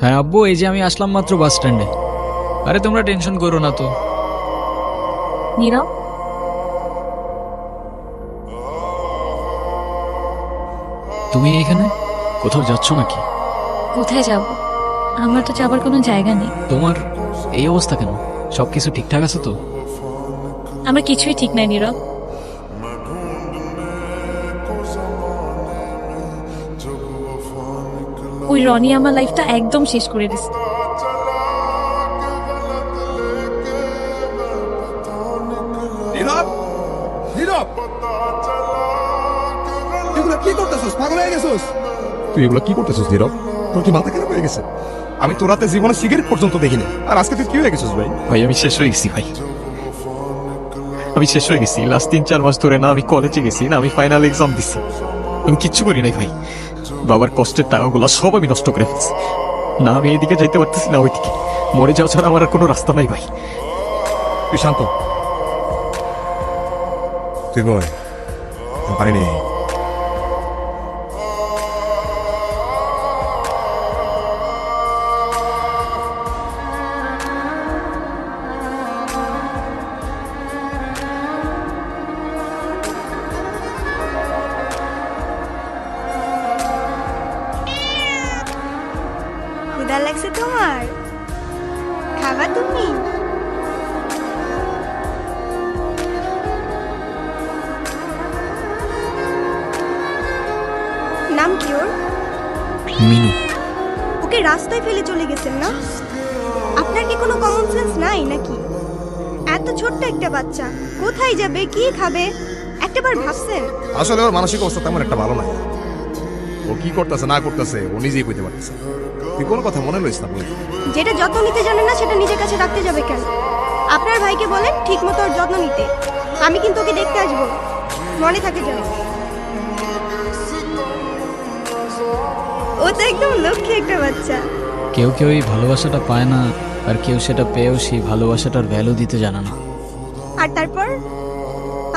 হ্যাঁ আব্বু এই যে আমি আসলাম মাত্র বাস স্ট্যান্ডে। আরে তোমরা টেনশন করো না তো। নীরব? তুমি এখানে? কোথাও যাচ্ছ নাকি? কোথায় যাব? আমার তো যাবার কোনো জায়গা নেই। তোমার এই অবস্থা কেন? সব কিছু ঠিকঠাক আছে তো? আমার কিছুই ঠিক নাই নীরব। ওই রনি আমার লাইফটা একদম শেষ করে দিছে। নীরব? নীরব? এগুলো কি করতেছস? পাগল হয়ে গেছস? তুই এগুলো কি করতেছস নীরব? তোর কি মাথা খারাপ হয়ে গেছে? আমি তোর রাতে জীবনে সিগারেট পর্যন্ত দেখিনি। আর আজকে তুই কি হয়ে গেছিস ভাই? ভাই আমি শেষ হয়ে গেছি ভাই। আমি শেষ হয়ে গেছি। লাস্ট তিন চার মাস ধরে না আমি কলেজে গেছি না আমি ফাইনাল এক্সাম দিছি। আমি কিচ্ছু করি নাই ভাই। বাবার কষ্টের টাকাগুলো সব আমি নষ্ট করে ফেলছি। না আমি এদিকে যাইতে পারতেছি না ওইদিকে। মরে যাওয়া ছাড়া আমার আর কোনো রাস্তা নাই ভাই। তুই শান্ত। তুই বল পারিনি ক্ষুধা লাগছে তোমার। খাবা তুমি। নাম কি ওর? মিনু। ওকে রাস্তায় ফেলে চলে গেছেন না? আপনার কি কোনো কমন সেন্স নাই নাকি? এত ছোট্ট একটা বাচ্চা। কোথায় যাবে কি খাবে? একটাবার ভাবছেন? আসলে ওর মানসিক অবস্থা তেমন একটা ভালো নাই। ও কি করতেছে না করতেছে ও নিজেই কইতে পারতেছে। তুই কোন কথা মনে লইস না যেটা যত্ন নিতে জানে না সেটা নিজের কাছে রাখতে যাবে কেন? আপনার ভাইকে বলেন ঠিক মতো ওর যত্ন নিতে। আমি কিন্তু ওকে দেখতে আসব। মনে থাকে যেন। ও তো একদম লক্ষ্মী একটা বাচ্চা। কেউ কেউ এই ভালোবাসাটা পায় না আর কেউ সেটা পেয়েও সেই ভালোবাসাটার ভ্যালু দিতে জানে না। আর তারপর?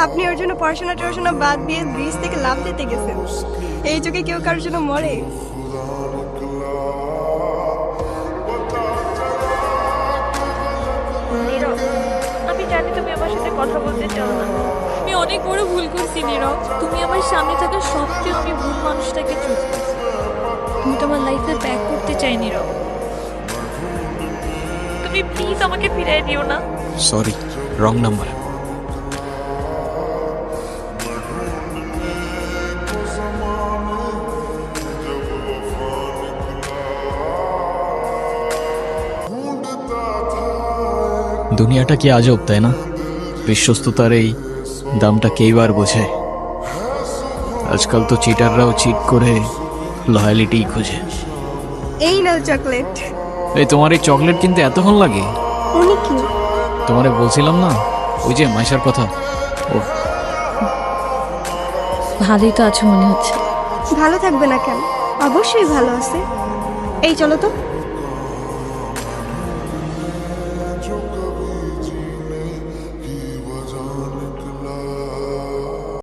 আপনি ওর জন্য পড়াশোনা টড়াশোনা বাদ দিয়ে ব্রিজ থেকে লাভ দিতে গেছেন। এই যুগে কেউ কারোর জন্য মরে। আমি জানি তুমি আমার সাথে কথা বলতে চাও না। আমি অনেক বড় ভুল করছি নীরব। তুমি আমার সামনে থাকা সত্ত্বেও আমি ভুল মানুষটাকে চুজ করছি। তুমি তোমার লাইফে ব্যাক করতে চাই নীরব। তুমি প্লিজ আমাকে ফিরিয়ে দিও না। সরি রং নাম্বার দুনিয়াটা কি আজব তাই না? বিশ্বস্ততার এই দামটা কেইবার বোঝে? আজকাল তো চিটাররাও চিট করে লয়ালিটি খোঁজে। এই নাও চকলেট এই তোমার এই চকলেট কিনতে এতক্ষণ লাগে? উনি কি? তোমারে বলছিলাম না? ওই যে মাইশার কথা। ও। ভালোই তো আছো মনে হচ্ছে। ভালো থাকবে না কেন? অবশ্যই ভালো আছে। এই চলো তো।